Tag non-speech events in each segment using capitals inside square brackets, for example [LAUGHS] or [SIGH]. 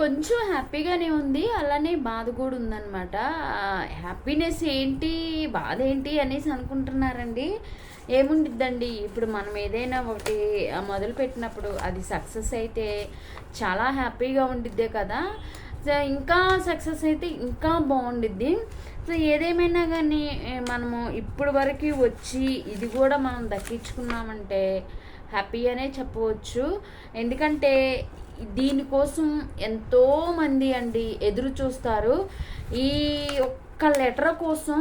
కొంచెం హ్యాపీగానే ఉంది అలానే బాధ కూడా ఉందన్నమాట. హ్యాపీనెస్ ఏంటి బాధ ఏంటి అనేసి అనుకుంటున్నారండి. ఏముండిద్దండి ఇప్పుడు మనం ఏదైనా ఒకటి మొదలు పెట్టినప్పుడు అది సక్సెస్ అయితే చాలా హ్యాపీగా ఉండిద్దే కదా. సో ఇంకా సక్సెస్ అయితే ఇంకా బాగుండిద్ది. సో ఏదేమైనా కానీ మనము ఇప్పుడు వరకు వచ్చి ఇది కూడా మనం దక్కించుకున్నామంటే హ్యాపీ అనే చెప్పవచ్చు. ఎందుకంటే దీనికోసం ఎంతో మంది అండి ఎదురు చూస్తారు. ఈ ఒక్క లెటర్ కోసం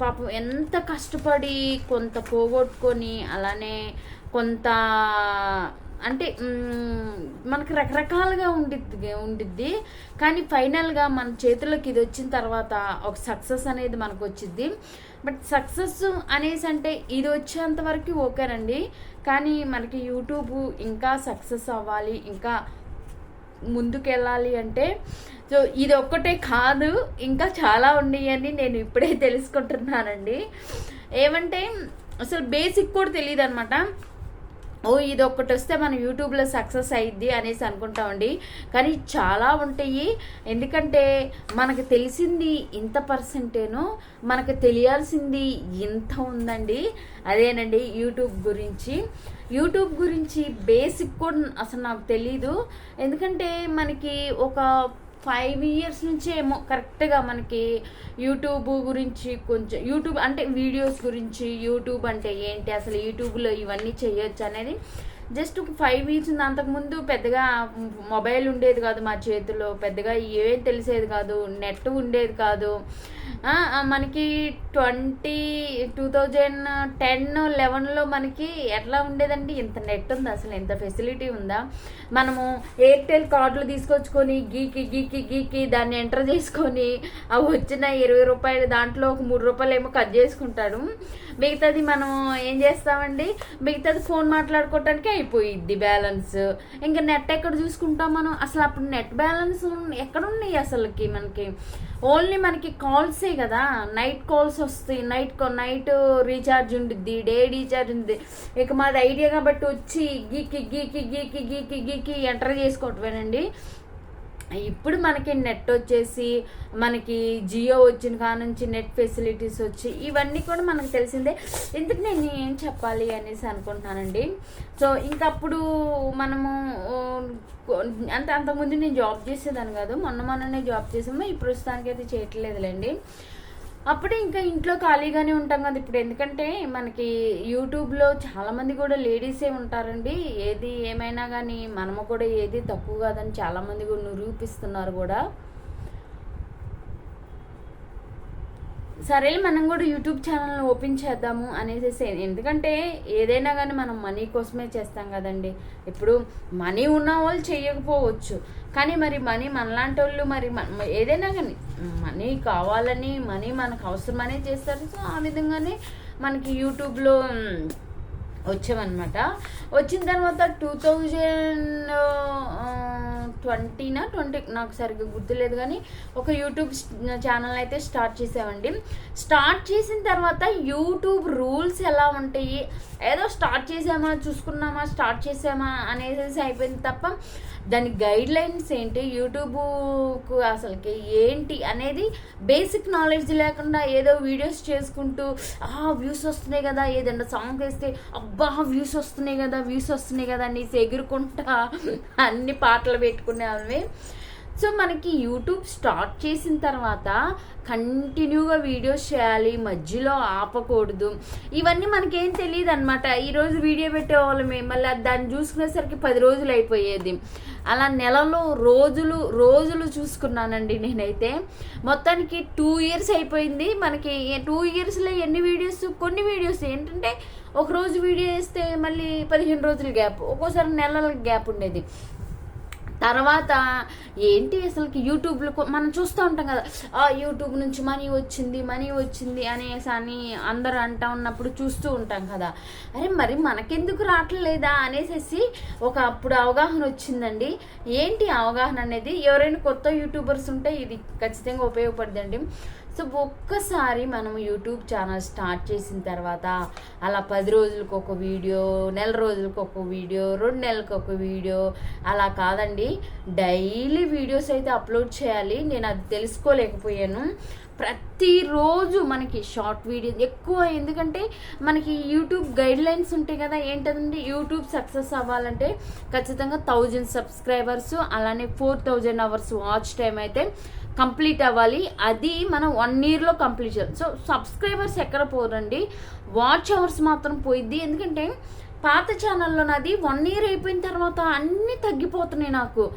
పాపం ఎంత కష్టపడి కొంత పోగొట్టుకొని అలానే కొంత అంటే మనకు రకరకాలుగా ఉండిద్ది ఉండిద్ది. కానీ ఫైనల్గా మన చేతులకు ఇది వచ్చిన తర్వాత ఒక సక్సెస్ అనేది మనకు వచ్చింది బట్ సక్సెస్ అనేసి అంటే ఇది వచ్చేంత వరకు ఓకేనండి కానీ మనకి యూట్యూబ్ ఇంకా సక్సెస్ అవ్వాలి ఇంకా ముందుకెళ్ళాలి అంటే సో ఇది ఒక్కటే కాదు ఇంకా చాలా ఉన్నాయని నేను ఇప్పుడే [LAUGHS] తెలుసుకుంటున్నానండి. ఏమంటే అసలు బేసిక్ కూడా తెలియదు అనమాట ఓ ఇది ఒక్కటి వస్తే మన యూట్యూబ్లో సక్సెస్ అయ్యిద్ది అనేసి అనుకుంటామండి కానీ చాలా ఉంటాయి. ఎందుకంటే మనకు తెలిసింది ఇంత పర్సెంటేను మనకు తెలియాల్సింది ఇంత ఉందండి. అదేనండి యూట్యూబ్ గురించి. యూట్యూబ్ గురించి బేసిక్ కూడా అసలు నాకు తెలీదు. ఎందుకంటే మనకి ఒక ఫైవ్ ఇయర్స్ నుంచి ఏమో కరెక్ట్గా మనకి యూట్యూబ్ గురించి కొంచెం యూట్యూబ్ అంటే వీడియోస్ గురించి యూట్యూబ్ అంటే ఏంటి అసలు యూట్యూబ్లో ఇవన్నీ చేయొచ్చు అనేది జస్ట్ ఒక ఫైవ్ ఇయర్స్ ఉంది. అంతకుముందు పెద్దగా మొబైల్ ఉండేది కాదు మా చేతిలో పెద్దగా ఏం తెలిసేది కాదు నెట్ ఉండేది కాదు. మనకి ట్వంటీ టూ థౌజండ్ టెన్ లెవెన్లో మనకి ఎట్లా ఉండేదండి? ఇంత నెట్ ఉంది? అసలు ఇంత ఫెసిలిటీ ఉందా? మనము ఎయిర్టెల్ కార్డులు తీసుకొచ్చుకొని గీకి గీకి గీకి దాన్ని ఎంటర్ చేసుకొని అవి వచ్చిన ఇరవై రూపాయలు దాంట్లో ఒక మూడు రూపాయలు ఏమో కట్ చేసుకుంటాడు. మిగతాది మనం ఏం చేస్తామండి? మిగతాది ఫోన్ మాట్లాడుకోవటానికి అయిపోయిద్ది బ్యాలెన్స్. ఇంకా నెట్ ఎక్కడ చూసుకుంటాం మనం? అసలు అప్పుడు నెట్ బ్యాలెన్స్ ఎక్కడ ఉన్నాయి అసలుకి మనకి? ఓన్లీ మనకి కాల్సే కదా నైట్ కాల్స్ వస్తాయి నైట్ నైట్ రీఛార్జ్ ఉండిద్ది డే రీఛార్జ్ ఉంది ఇక మాది ఐడియా కాబట్టి వచ్చి గీకి గీకి గీకి గీకి గీకి ఎంటర్ చేసుకోవటమేనండి ఇప్పుడు మనకి నెట్ వచ్చేసి మనకి జియో వచ్చిన కాడ నుంచి నెట్ ఫెసిలిటీస్ వచ్చి ఇవన్నీ కూడా మనకు తెలిసిందే. ఎందుకు నేను ఏం చెప్పాలి అనేసి అనుకుంటున్నానండి. సో ఇంకప్పుడు మనము ఓ, అంటే అంతకుముందు నేను జాబ్ చేసేదాన్ని కాదు. మొన్న మొన్ననే జాబ్ చేసాము. ఈ ప్రస్తుతానికి అయితే చేయట్లేదులేండి. అప్పుడే ఇంకా ఇంట్లో ఖాళీగానే ఉంటాం కదా ఇప్పుడు. ఎందుకంటే మనకి యూట్యూబ్లో చాలామంది కూడా లేడీసే ఉంటారండి. ఏది ఏమైనా కానీ మనము కూడా ఏది తక్కువ కాదని చాలామంది కూడా నిరూపిస్తున్నారు కూడా. సరే మనం కూడా యూట్యూబ్ ఛానల్ ఓపెన్ చేద్దాము అనేసి ఎందుకంటే ఏదైనా కానీ మనం మనీ కోసమే చేస్తాం కదండి. ఇప్పుడు మనీ ఉన్న వాళ్ళు చేయకపోవచ్చు. కానీ మరి మనీ మనలాంటి వాళ్ళు మరి ఏదైనా కానీ మనీ కావాలని మనీ మనకు అవసరమనే చేస్తారు. సో ఆ విధంగానే మనకి యూట్యూబ్లో వచ్చామన్నమాట వచ్చిన తర్వాత టూ థౌజండ్ ట్వంటీనా ట్వంటీ నాకు సరిగ్గా గుర్తులేదు కానీ ఒక యూట్యూబ్ ఛానల్ అయితే స్టార్ట్ చేసామండి. స్టార్ట్ చేసిన తర్వాత యూట్యూబ్ రూల్స్ ఎలా ఉంటాయి? ఏదో స్టార్ట్ చేసామా? చూసుకున్నామా? స్టార్ట్ చేసామా? అనేసి అయిపోయింది తప్ప దాని గైడ్ లైన్స్ ఏంటి యూట్యూబ్కు అసలుకి ఏంటి? అనేది బేసిక్ నాలెడ్జ్ లేకుండా ఏదో వీడియోస్ చేసుకుంటూ ఆ వ్యూస్ వస్తున్నాయి కదా ఏదైనా సాంగ్ వేస్తే అబ్బా వ్యూస్ వస్తున్నాయి కదా వ్యూస్ వస్తున్నాయి కదా అనేసి ఎగురుకుంటా అన్ని పాటలు పెట్టుకునేవి సో మనకి యూట్యూబ్ స్టార్ట్ చేసిన తర్వాత కంటిన్యూగా వీడియోస్ చేయాలి మధ్యలో ఆపకూడదు. ఇవన్నీ మనకేం తెలియదు అనమాట ఈరోజు వీడియో పెట్టేవాళ్ళమే మళ్ళీ దాన్ని చూసుకునేసరికి పది రోజులు అయిపోయేది. అలా నెలలో రోజులు రోజులు చూసుకున్నానండి నేనైతే. మొత్తానికి టూ ఇయర్స్ అయిపోయింది. మనకి టూ ఇయర్స్లో ఎన్ని వీడియోస్ కొన్ని వీడియోస్ ఏంటంటే ఒక రోజు వీడియో వేస్తే మళ్ళీ పదిహేను రోజుల గ్యాప్ ఒక్కోసారి నెలల గ్యాప్ ఉండేది. తర్వాత ఏంటి అసలుకి యూట్యూబ్లో మనం చూస్తూ ఉంటాం కదా ఆ యూట్యూబ్ నుంచి మనీ వచ్చింది మనీ వచ్చింది అనేసి అని అందరూ అంటా ఉన్నప్పుడు చూస్తూ ఉంటాం కదా. అరే మరి మనకెందుకు రావట్లేదా అనేసి ఒక అప్పుడు అవగాహన వచ్చిందండి. ఏంటి అవగాహన అనేది? ఎవరైనా కొత్త యూట్యూబర్స్ ఉంటే ఇది ఖచ్చితంగా ఉపయోగపడదండి సో ఒక్కసారి మనం యూట్యూబ్ ఛానల్ స్టార్ట్ చేసిన తర్వాత అలా పది రోజులకు ఒక వీడియో నెల రోజులకు ఒక వీడియో రెండు నెలలకు ఒక వీడియో అలా కాదండి. డైలీ వీడియోస్ అయితే అప్లోడ్ చేయాలి. నేను అది తెలుసుకోలేకపోయాను. ప్రతిరోజు మనకి షార్ట్ వీడియో ఎక్కువ. ఎందుకంటే మనకి యూట్యూబ్ గైడ్ లైన్స్ ఉంటాయి కదా. ఏంటంటే యూట్యూబ్ సక్సెస్ అవ్వాలంటే ఖచ్చితంగా థౌజండ్ సబ్స్క్రైబర్స్ అలానే four thousand hours watch time అయితే కంప్లీట్ అవ్వాలి. అది మనం వన్ ఇయర్లో కంప్లీట్ చేయాలి. సో సబ్స్క్రైబర్స్ ఎక్కడ పోరండి? వాచ్ అవర్స్ మాత్రం పోయిద్ది. ఎందుకంటే పాత ఛానల్లో నాది వన్ ఇయర్ అయిపోయిన తర్వాత అన్నీ తగ్గిపోతున్నాయి నాకు.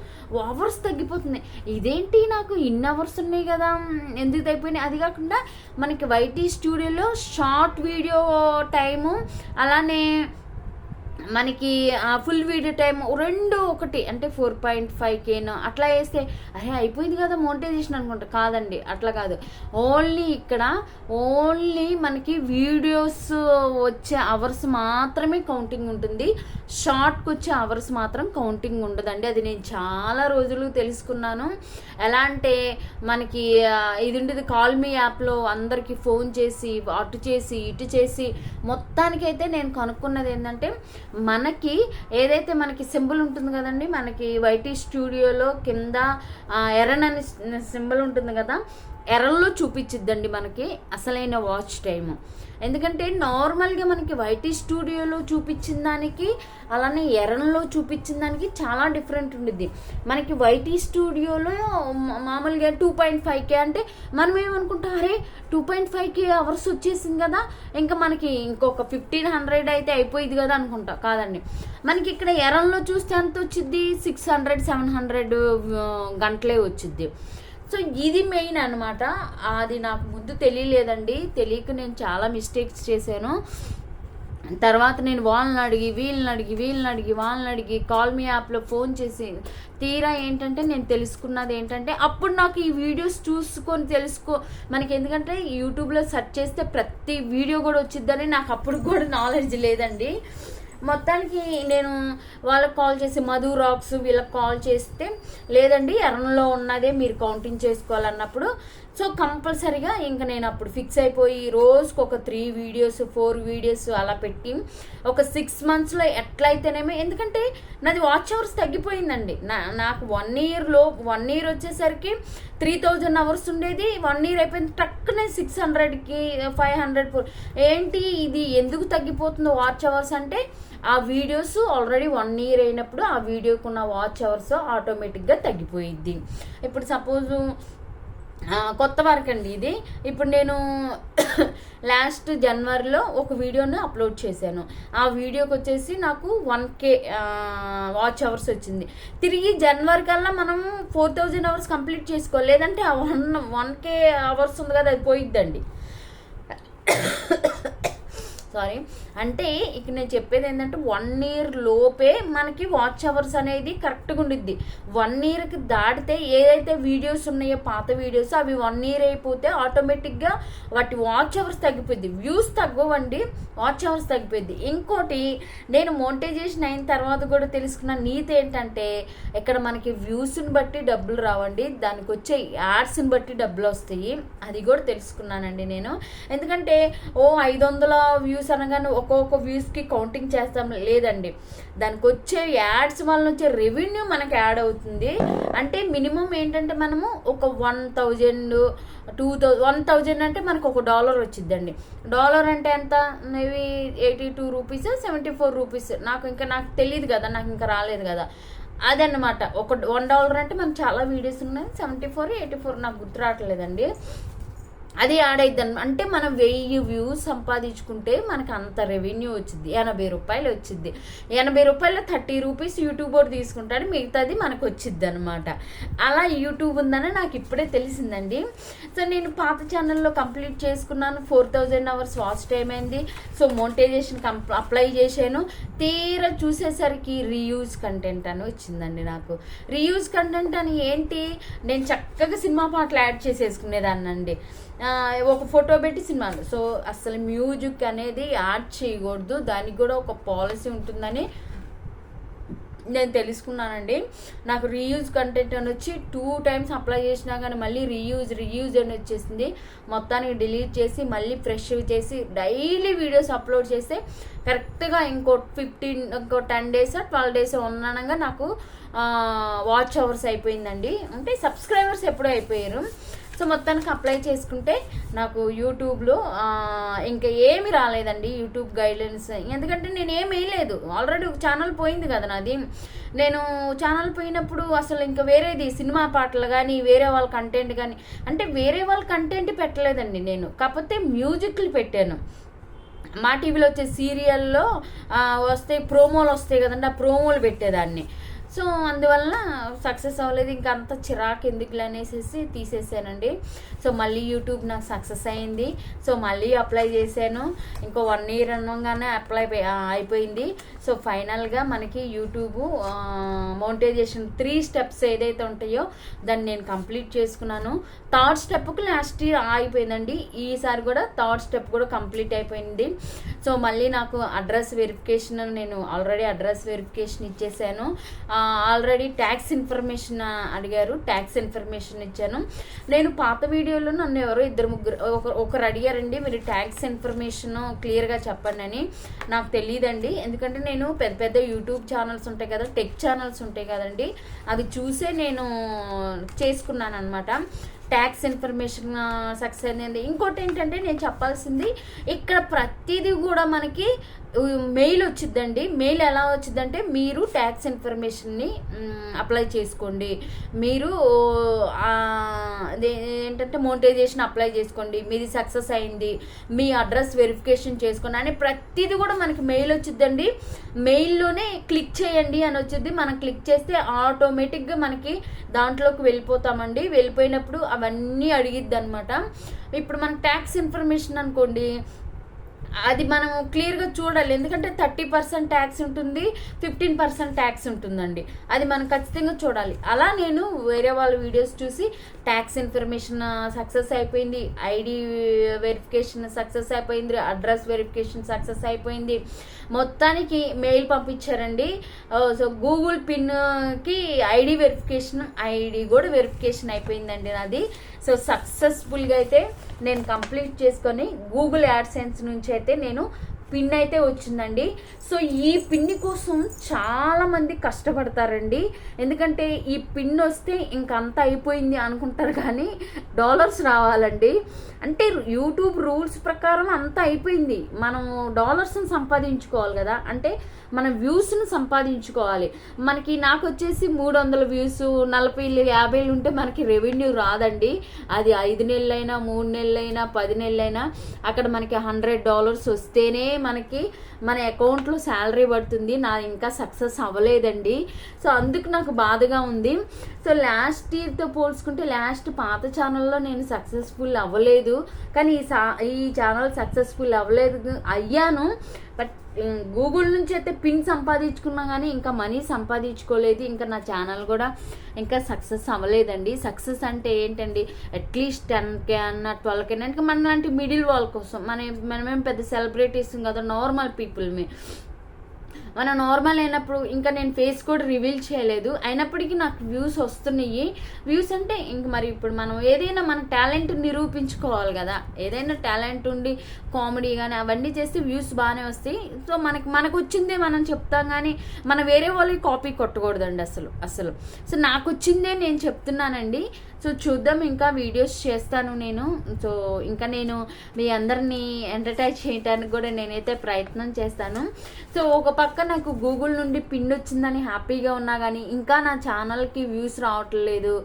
అవర్స్ తగ్గిపోతున్నాయి. ఇదేంటి నాకు? ఇన్ని అవర్స్ ఉన్నాయి కదా. ఎందుకు తగ్గిపోయినాయి? అది కాకుండా మనకి వైటీ స్టూడియోలో షార్ట్ వీడియో టైము అలానే మనకి ఫుల్ వీడియో టైం రెండు ఒకటి అంటే ఫోర్ పాయింట్ ఫైవ్ కేను అట్లా వేస్తే అరే అయిపోయింది కదా మోనిటైజేషన్ అనుకుంటా. కాదండి అట్లా కాదు. ఓన్లీ ఇక్కడ ఓన్లీ మనకి వీడియోస్ వచ్చే అవర్స్ మాత్రమే కౌంటింగ్ ఉంటుంది. షార్ట్కి వచ్చే అవర్స్ మాత్రం కౌంటింగ్ ఉండదండి. అది నేను చాలా రోజులు తెలుసుకున్నాను. ఎలా అంటే మనకి ఇది ఉండేది కాల్ మీ యాప్లో అందరికీ ఫోన్ చేసి అటు చేసి ఇటు చేసి మొత్తానికైతే నేను కనుక్కున్నది ఏంటంటే మనకి ఏదైతే మనకి సింబల్ ఉంటుంది కదండి మనకి వైటీ స్టూడియోలో కింద ఎర్రన్ అని సింబల్ ఉంటుంది కదా ఎర్రల్లో చూపించిద్దండి మనకి అసలైన వాచ్ టైమ్. ఎందుకంటే నార్మల్గా మనకి వైటీ స్టూడియోలో చూపించిన దానికి అలానే ఎర్రన్లో చూపించిన దానికి చాలా డిఫరెంట్ ఉండిద్ది. మనకి వైటీ స్టూడియోలో మామూలుగా టూ పాయింట్ ఫైవ్ కే అంటే మనం ఏమనుకుంటాం అరే two point five K hours వచ్చేసింది కదా ఇంకా మనకి ఇంకొక ఫిఫ్టీన్ హండ్రెడ్ అయితే అయిపోయింది కదా అనుకుంటా కాదండి. మనకి ఇక్కడ ఎర్రన్లో చూస్తే ఎంత వచ్చింది సిక్స్ హండ్రెడ్ సెవెన్ హండ్రెడ్ గంటలే వచ్చింది సో ఇది మెయిన్ అనమాట అది నాకు ముందు తెలియలేదండి. తెలియక నేను చాలా మిస్టేక్స్ చేశాను. తర్వాత నేను వాళ్ళని అడిగి వీళ్ళని అడిగి వీళ్ళని అడిగి వాళ్ళని అడిగి కాల్ మీ యాప్లో ఫోన్ చేసి తీరా ఏంటంటే నేను తెలుసుకున్నది ఏంటంటే అప్పుడు నాకు ఈ వీడియోస్ చూసుకొని తెలుసుకో మనకి ఎందుకంటే యూట్యూబ్లో సెర్చ్ చేస్తే ప్రతి వీడియో కూడా వచ్చిద్దని నాకు అప్పుడు కూడా నాలెడ్జ్ లేదండి. మొత్తానికి నేను వాళ్ళకి కాల్ చేసి మధు రాక్స్ వీళ్ళకి కాల్ చేస్తే లేదండి ఎర్రలో ఉన్నదే మీరు కౌంటింగ్ చేసుకోవాలన్నప్పుడు. సో కంపల్సరీగా ఇంకా నేను అప్పుడు ఫిక్స్ అయిపోయి రోజుకు ఒక త్రీ వీడియోస్ ఫోర్ వీడియోస్ అలా పెట్టి ఒక సిక్స్ మంత్స్లో ఎట్లయితేనేమో ఎందుకంటే నాది వాచ్ అవర్స్ తగ్గిపోయిందండి. నా నాకు వన్ ఇయర్లో వన్ ఇయర్ వచ్చేసరికి త్రీ థౌజండ్ అవర్స్ ఉండేది. వన్ ఇయర్ అయిపోయింది టక్కునే సిక్స్ హండ్రెడ్కి ఫైవ్ హండ్రెడ్ ఏంటి ఇది? ఎందుకు తగ్గిపోతుందో వాచ్ అవర్స్ అంటే ఆ వీడియోస్ ఆల్రెడీ వన్ ఇయర్ అయినప్పుడు ఆ వీడియోకు ఉన్న వాచ్ అవర్స్ ఆటోమేటిక్గా తగ్గిపోయిద్ది. ఇప్పుడు సపోజు కొత్త వర్క్ అండి ఇది. ఇప్పుడు నేను [COUGHS] లాస్ట్ జనవరిలో ఒక వీడియోని అప్లోడ్ చేశాను. ఆ వీడియోకి వచ్చేసి నాకు వన్ కే వాచ్ అవర్స్ వచ్చింది. తిరిగి జనవరి కల్లా మనం ఫోర్ థౌజండ్ అవర్స్ కంప్లీట్ చేసుకోవాలి. లేదంటే ఆ వన్ వన్ కే అవర్స్ ఉంది కదా అది పోయిద్దండి. సారీ అంటే ఇక నేను చెప్పేది ఏంటంటే వన్ ఇయర్ లోపే మనకి వాచ్ అవర్స్ అనేది కరెక్ట్గా ఉండిద్ది. వన్ ఇయర్కి దాటితే ఏదైతే వీడియోస్ ఉన్నాయో పాత వీడియోస్ అవి వన్ ఇయర్ అయిపోతే ఆటోమేటిక్గా వాటి వాచ్ అవర్స్ తగ్గిపోద్ది వ్యూస్ తగ్గవండి వాచ్ అవర్స్ తగ్గిపోయింది ఇంకోటి నేను మోనిటైజేషన్ అయిన తర్వాత కూడా తెలుసుకున్న నీతి ఏంటంటే ఇక్కడ మనకి వ్యూస్ని బట్టి డబ్బులు రావండి. దానికి వచ్చే యాడ్స్ని బట్టి డబ్బులు వస్తాయి. అది కూడా తెలుసుకున్నానండి నేను. ఎందుకంటే ఓ ఐదు వందల వ్యూస్ అనగానే ఒక్కొక్క వ్యూస్కి కౌంటింగ్ చేస్తాం. లేదండి. దానికి వచ్చే యాడ్స్ వల్ల వచ్చే రెవెన్యూ మనకి యాడ్ అవుతుంది. అంటే మినిమం ఏంటంటే మనము ఒక one thousand two thou one thousand అంటే మనకు ఒక డాలర్ వచ్చిందండి డాలర్ అంటే ఎంత? Maybe eighty two rupees seventy four rupees నాకు ఇంకా నాకు తెలియదు కదా నాకు ఇంకా రాలేదు కదా. అదనమాట ఒక వన్ డాలర్ అంటే మనకు చాలా వీడియోస్ ఉన్నాయి. సెవెంటీ ఫోర్ ఎయిటీ ఫోర్ నాకు గుర్తు రావట్లేదండి. అది యాడ్ అయిద్ది అంటే మనం వెయ్యి వ్యూస్ సంపాదించుకుంటే మనకు అంత రెవెన్యూ వచ్చింది ఎనభై రూపాయలు వచ్చింది ఎనభై రూపాయలు థర్టీ రూపీస్ యూట్యూబ్ వాడు తీసుకుంటాడు. మిగతాది మనకు వచ్చింది అనమాట అలా యూట్యూబ్ ఉందని నాకు ఇప్పుడే తెలిసిందండి. సో నేను పాత ఛానల్లో కంప్లీట్ చేసుకున్నాను. Four thousand hours watch time అయింది. సో మోనిటైజేషన్ కంప్ అప్లై చేశాను. తీరా చూసేసరికి రీయూజ్ కంటెంట్ అని వచ్చిందండి నాకు. రీయూజ్ కంటెంట్ అని ఏంటి? నేను చక్కగా సినిమా పాటలు యాడ్ చేసేసుకునేదాన్నండి. ఒక ఫోటో పెట్టి సినిమాలు. సో అసలు మ్యూజిక్ అనేది యాడ్ చేయకూడదు. దానికి కూడా ఒక పాలసీ ఉంటుందని నేను తెలుసుకున్నానండి. నాకు రీయూజ్ కంటెంట్ అని వచ్చి టూ టైమ్స్ అప్లై చేసినా కానీ మళ్ళీ రీయూజ్ రీయూజ్ అని వచ్చేసింది. మొత్తానికి డిలీట్ చేసి మళ్ళీ ఫ్రెష్ చేసి డైలీ వీడియోస్ అప్లోడ్ చేస్తే కరెక్ట్గా ఇంకో ఫిఫ్టీన్ ఇంకో టెన్ డేస్ ట్వెల్వ్ డేస్ ఉన్నానగా నాకు వాచ్ అవర్స్ అయిపోయిందండి. అంటే సబ్స్క్రైబర్స్ ఎప్పుడూ అయిపోయారు. సో మొత్తానికి అప్లై చేసుకుంటే నాకు యూట్యూబ్లో ఇంకా ఏమి రాలేదండి యూట్యూబ్ గైడ్లైన్స్. ఎందుకంటే నేను ఏం వేయలేదు. ఆల్రెడీ ఒక ఛానల్ పోయింది కదా నాది. నేను ఛానల్ పోయినప్పుడు అసలు ఇంకా వేరేది సినిమా పాటలు కానీ వేరే వాళ్ళ కంటెంట్ కానీ అంటే వేరే వాళ్ళ కంటెంట్ పెట్టలేదండి నేను. కాకపోతే మ్యూజిక్లు పెట్టాను. మా టీవీలో వచ్చే సీరియల్లో వస్తే ప్రోమోలు వస్తాయి కదండి ఆ ప్రోమోలు పెట్టేదాన్ని. సో అందువల్ల సక్సెస్ అవ్వలేదు. ఇంకా అంత చిరాకు ఎందుకులే అనేసి తీసేసానండి. సో మళ్ళీ యూట్యూబ్ నాకు సక్సెస్ అయింది. సో మళ్ళీ అప్లై చేశాను. ఇంకో వన్ ఇయర్ అనగానే అప్లై అయిపోయింది. సో ఫైనల్గా మనకి యూట్యూబ్ మౌంటైజేషన్ త్రీ స్టెప్స్ ఏదైతే ఉంటాయో దాన్ని నేను కంప్లీట్ చేసుకున్నాను. థర్డ్ స్టెప్కి లాస్ట్ ఇయర్ ఆగిపోయిందండి. ఈసారి కూడా థర్డ్ స్టెప్ కూడా కంప్లీట్ అయిపోయింది. సో మళ్ళీ నాకు అడ్రస్ వెరిఫికేషన్ నేను ఆల్రెడీ అడ్రస్ వెరిఫికేషన్ ఇచ్చేసాను. ఆల్రెడీ ట్యాక్స్ ఇన్ఫర్మేషన్ అడిగారు ట్యాక్స్ ఇన్ఫర్మేషన్ ఇచ్చాను. నేను పాత వీడియోలో నన్ను ఎవరో ఇద్దరు ముగ్గురు ఒకరు అడిగారండి మీరు ట్యాక్స్ ఇన్ఫర్మేషన్ క్లియర్గా చెప్పండి అని. నాకు తెలియదండి ఎందుకంటే నేను పెద్ద పెద్ద యూట్యూబ్ ఛానల్స్ ఉంటాయి కదా టెక్ ఛానల్స్ ఉంటాయి కదండి. అది చూసే నేను చేసుకున్నాను అనమాట ట్యాక్స్ ఇన్ఫర్మేషన్ సక్సెస్ అయింది. ఇంకోటి ఏంటంటే నేను చెప్పాల్సింది ఇక్కడ ప్రతిదీ కూడా మనకి మెయిల్ వచ్చిద్దండి. మెయిల్ ఎలా వచ్చిందంటే మీరు ట్యాక్స్ ఇన్ఫర్మేషన్ని అప్లై చేసుకోండి. మీరు ఏంటంటే మోనిటైజేషన్ అప్లై చేసుకోండి. మీది సక్సెస్ అయింది. మీ అడ్రస్ వెరిఫికేషన్ చేసుకోండి. అని ప్రతిదీ కూడా మనకి మెయిల్ వచ్చిద్దండి. మెయిల్లోనే క్లిక్ చేయండి అని వచ్చింది మనం క్లిక్ చేస్తే ఆటోమేటిక్గా మనకి దాంట్లోకి వెళ్ళిపోతామండి. వెళ్ళిపోయినప్పుడు అవన్నీ అడిగిద్ది అనమాట ఇప్పుడు మన ట్యాక్స్ ఇన్ఫర్మేషన్ అనుకోండి. అది మనం క్లియర్గా చూడాలి. ఎందుకంటే థర్టీ పర్సెంట్ ట్యాక్స్ ఉంటుంది ఫిఫ్టీన్ పర్సెంట్ ట్యాక్స్ ఉంటుందండి. అది మనం ఖచ్చితంగా చూడాలి. అలా నేను వేరే వాళ్ళ వీడియోస్ చూసి ట్యాక్స్ ఇన్ఫర్మేషన్ సక్సెస్ అయిపోయింది ఐడి వెరిఫికేషన్ సక్సెస్ అయిపోయింది అడ్రస్ వెరిఫికేషన్ సక్సెస్ అయిపోయింది. మొత్తానికి మెయిల్ పంపించారండి. సో గూగుల్ పిన్కి ఐడి వెరిఫికేషన్ ఐడి కూడా వెరిఫికేషన్ అయిపోయిందండి నాది. సో సక్సెస్ఫుల్గా అయితే నేను కంప్లీట్ చేసుకొని గూగుల్ యాడ్సెన్స్ నుంచి అయితే నేను పిన్ అయితే వచ్చిందండి. సో ఈ పిన్ని కోసం చాలామంది కష్టపడతారండి. ఎందుకంటే ఈ పిన్ వస్తే ఇంకంతా అయిపోయింది అనుకుంటారు కానీ డాలర్స్ రావాలండి. అంటే యూట్యూబ్ రూల్స్ ప్రకారం అంతా అయిపోయింది. మనం డాలర్స్ని సంపాదించుకోవాలి కదా. అంటే మన వ్యూస్ని సంపాదించుకోవాలి. మనకి నాకు వచ్చేసి మూడు వందల వ్యూస్ నలభై యాభైలు ఉంటే మనకి రెవెన్యూ రాదండి. అది ఐదు నెలలైనా మూడు నెలలైనా పది నెలలైనా అక్కడ మనకి హండ్రెడ్ డాలర్స్ వస్తేనే మనకి మన అకౌంట్లో శాలరీ పడుతుంది నా ఇంకా సక్సెస్ అవ్వలేదండి. సో అందుకు నాకు బాధగా ఉంది. సో లాస్ట్ ఇయర్తో పోల్చుకుంటే లాస్ట్ పాత ఛానల్లో నేను సక్సెస్ఫుల్ అవ్వలేదు. కానీ ఈ సా ఈ ఛానల్ సక్సెస్ఫుల్ అవ్వలేదు అయ్యాను. బట్ గూగుల్ నుంచి అయితే పిన్ సంపాదించుకున్నా కానీ ఇంకా మనీ సంపాదించుకోలేదు. ఇంకా నా ఛానల్ కూడా ఇంకా సక్సెస్ అవ్వలేదండి. సక్సెస్ అంటే ఏంటండి? అట్లీస్ట్ టెన్ కే అన్న ట్వెల్వ్ కే ఇంకా మన లాంటి మిడిల్ వాల్ కోసం మన మనమేం పెద్ద సెలబ్రిటీస్ కదా నార్మల్ పీపుల్ మీ మనం నార్మల్ అయినప్పుడు ఇంకా నేను ఫేస్ కూడా రివీల్ చేయలేదు. అయినప్పటికీ నాకు వ్యూస్ వస్తున్నాయి. వ్యూస్ అంటే ఇంక మరి ఇప్పుడు మనం ఏదైనా మన టాలెంట్ నిరూపించుకోవాలి కదా. ఏదైనా టాలెంట్ ఉండి కామెడీ కానీ అవన్నీ చేస్తే వ్యూస్ బాగానే వస్తాయి. సో మనకి మనకు వచ్చిందే మనం చెప్తాం కానీ మన వేరే వాళ్ళకి కాపీ కొట్టకూడదండి అసలు అసలు. సో నాకు వచ్చిందే నేను చెప్తున్నానండి. సో చూద్దాం ఇంకా వీడియోస్ చేస్తాను నేను. సో ఇంకా నేను మీ అందరినీ ఎంటర్టైన్ చేయడానికి కూడా నేనైతే ప్రయత్నం చేస్తాను. సో ఒక పక్క నాకు గూగుల్ నుండి పిన్ వచ్చిందని హ్యాపీగా ఉన్నా కానీ ఇంకా నా ఛానల్కి వ్యూస్ రావట్లేదు.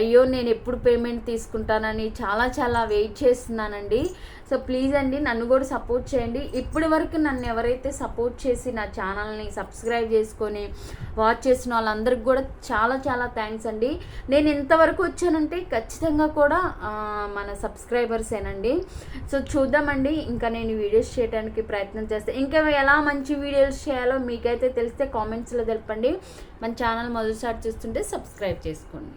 అయ్యో నేను ఎప్పుడు పేమెంట్ తీసుకుంటానని చాలా చాలా వెయిట్ చేస్తున్నానండి. సో ప్లీజ్ అండి నన్ను కూడా సపోర్ట్ చేయండి. ఇప్పటి వరకు నన్ను ఎవరైతే సపోర్ట్ చేసి నా ఛానల్ని సబ్స్క్రైబ్ చేసుకొని వాచ్ చేసిన వాళ్ళందరికి కూడా చాలా చాలా థ్యాంక్స్ అండి. నేను ఇంతవరకు అంటే ఖచ్చితంగా కూడా మన సబ్స్క్రైబర్సేనండి సో చూద్దామండి. ఇంకా నేను వీడియోస్ చేయడానికి ప్రయత్నం చేస్తాను ఇంకా ఎలా మంచి వీడియోస్ చేయాలో మీకైతే తెలిస్తే కామెంట్స్లో తెలపండి. మన ఛానల్ మొదటిసారి చూస్తుంటే సబ్స్క్రైబ్ చేసుకోండి.